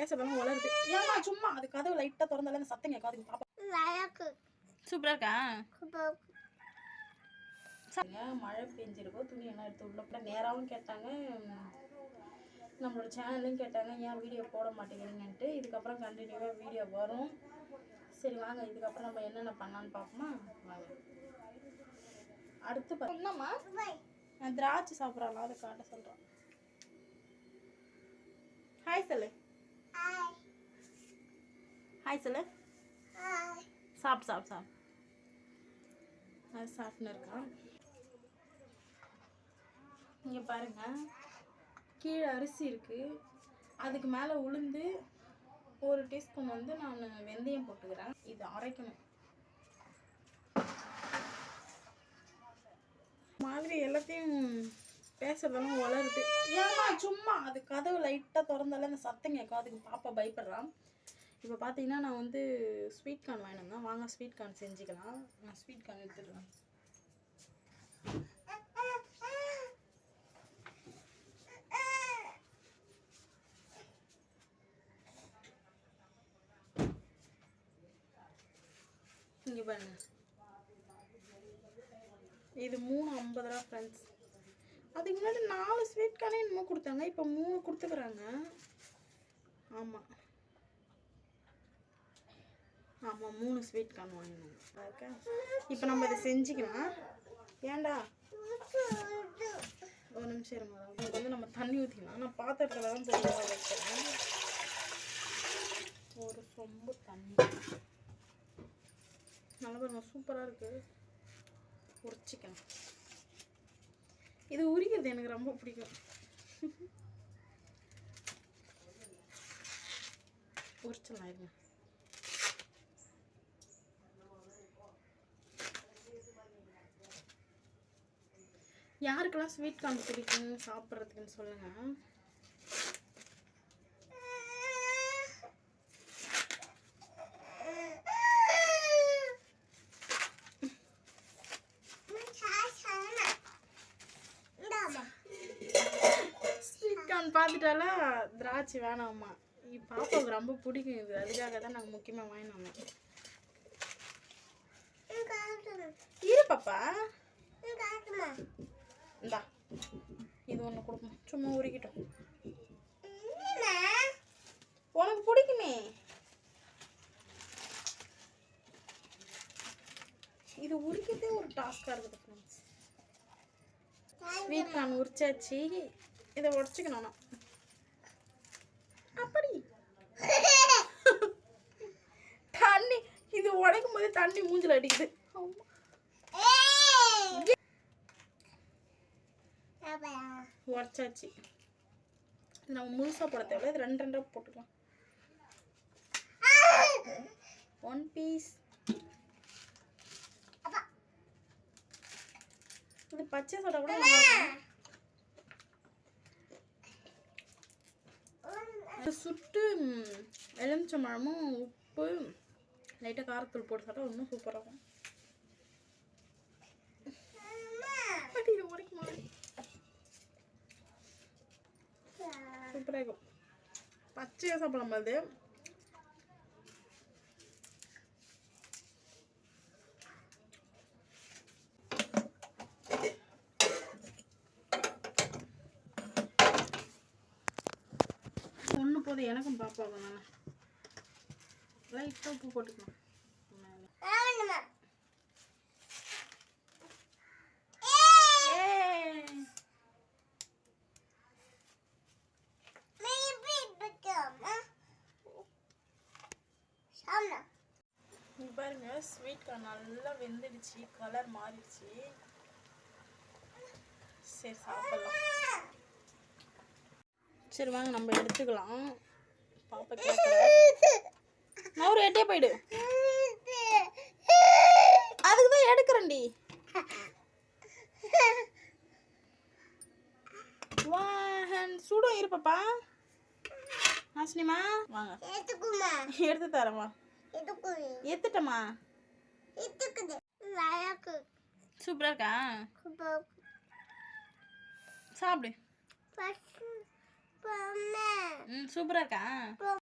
பேசுறதெல்லாம் வளருது ஏமா சும்மா. அது கதவு லைட்டாக திறந்தால அந்த சத்தம் கேட்காது. பாப்பா. சூப்பராக இருக்கா. சரிங்க மழை பெஞ்சிருக்கோம் துணி எல்லாம் எடுத்து உள்ள போட நேராகவும் கேட்டாங்க. நம்மளோட சேனல்லையும் கேட்டாங்க. ஏன் வீடியோ போட மாட்டேங்கிறீங்கன்ட்டு. இதுக்கப்புறம் கண்டினியூவாக வீடியோ வரும். சரி வாங்க. இதுக்கப்புறம் நம்ம என்னென்ன பண்ணலான்னு பார்ப்போமா? வாங்க. அடுத்து பா- என்னம்மா? நான் திராட்சை சாப்பிட்றாங்களா அதை காட்ட சொல்கிறேன் ஹாய் சொல்லு. ஹாய் சொல்லு. சாப்பிட்டு சாப்பிட்டு சாப்பிட்டு அது சாப்பிட்டுன்னு இருக்கான் இங்கே பாருங்க. கீழே அரிசி இருக்குது அதுக்கு மேலே உளுந்து ஒரு டீஸ்பூன் வந்து நான் வெந்தயம் போட்டுக்கிறேன். இது அரைக்கணும். மாதிரி எல்லாத்தையும் பேசுறதெல்லாம் வளருது ஏமா சும்மா. அது கதவு லைட்டாக திறந்தால அந்த சத்தம் கேட்கும் அதுக்கு பாப்பா பயப்படுறான் இப்போ பார்த்தீங்கன்னா நான் வந்து ஸ்வீட் கார்ன் வாங்கிட்டு வந்தேன் வாங்க ஸ்வீட் கார்ன் செஞ்சுக்கலாம். நான் ஸ்வீட் கார்ன் எடுத்துடுறேன். இங்கே பாருங்க. இது மூணு ஐம்பது ரூபா ஃப்ரெண்ட்ஸ் அதுக்கு முன்னாடி நாலு ஸ்வீட் கார்னே என்னமோ கொடுத்தாங்க. இப்போ மூணு கொடுத்துக்குறாங்க. ஆமாம் ஆமாம் மூணு ஸ்வீட் கார்ன் வாங்கினோம். இப்போ நம்ம இதை செஞ்சுக்கலாம். ஏன்டா? ஒரு நிமிஷம் இருங்க. இதுக்கு வந்து நம்ம தண்ணி ஊற்றிக்கலாம் நான் பாத்திரத்தில் தான் போய் வைக்கிறேன். ஒரு சொம்பு தண்ணி. நல்லா பாருங்க சூப்பராக இருக்குது உரிச்சிக்கணும் இது உரிக்கிறது எனக்கு ரொம்ப பிடிக்கும். உரிச்சலாம் இருங்க. யாருக்கெல்லாம் ஸ்வீட் கார்ன் பிடிக்கும் சாப்பிட்றதுக்குன்னு சொல்லுங்க. ஸ்வீட்கார்ன் பார்த்துட்டால திராட்சை வேணாம்மா. பாப்பாவுக்கு ரொம்ப பிடிக்கும் இது. அதுக்காக தான் நாங்கள் முக்கியமாக வாங்கினோம் இரு பாப்பா. இந்தா இது ஒன்று கொடுப்போம் சும்மா உரிக்கிட்டோம் உனக்கு பிடிக்குமே? இது உரிக்கிறதே ஒரு டாஸ்காக இருக்குது ஃப்ரெண்ட்ஸ் ஸ்வீட் கார்ன் உரிச்சாச்சு. இதை உடச்சிக்கணும் நான். அப்படி. தண்ணி இது உடைக்கும் போது தண்ணி மூஞ்சில் அடிக்குது. ஆமா. உரைச்சாச்சு இது நம்ம முழுசாக போட தேவையில்ல. இது ரெண்டு ரெண்டாக போட்டுக்கலாம். ஒன் பீஸ் இது பச்சை சோடா கூட நல்லா இருக்கும். சுட்டு எலுமிச்சம்பழமும் உப்பு லைட்டாக காரத்தூள் போட்டு சாப்பிட்டா இன்னும் சூப்பராக இருக்கும் அடி, இது உடைக்குமா? சூப்பராக இருக்கும் பச்சையாக சாப்பிடலாம் அது ஒன்று போதும் எனக்கும் பாப்பாவும் தானே லைட்டாக உப்பு போட்டுக்கலாம் மேலே. ஏய். இங்க பாருங்க ஸ்வீட் கார்ன் நல்லா வெந்துடுச்சு கலர் மாறிடுச்சு. சரி சாப்பிடலாம். சரி வாங்க நம்ம எடுத்துக்கலாம். பாப்பா கேட்குறேன் நான் ஒரு எட்டே போயிடு. அதுக்கு தான் எடுக்கிறேன்டி. சூடும் இரு பாப்பா ஹாசினிமா வாங்க. எடுத்து தரேம்மா எடுத்துட்டம்மா சூப்பரா இருக்கா? சாப்பிடு. ம் சூப்பரா இருக்கா?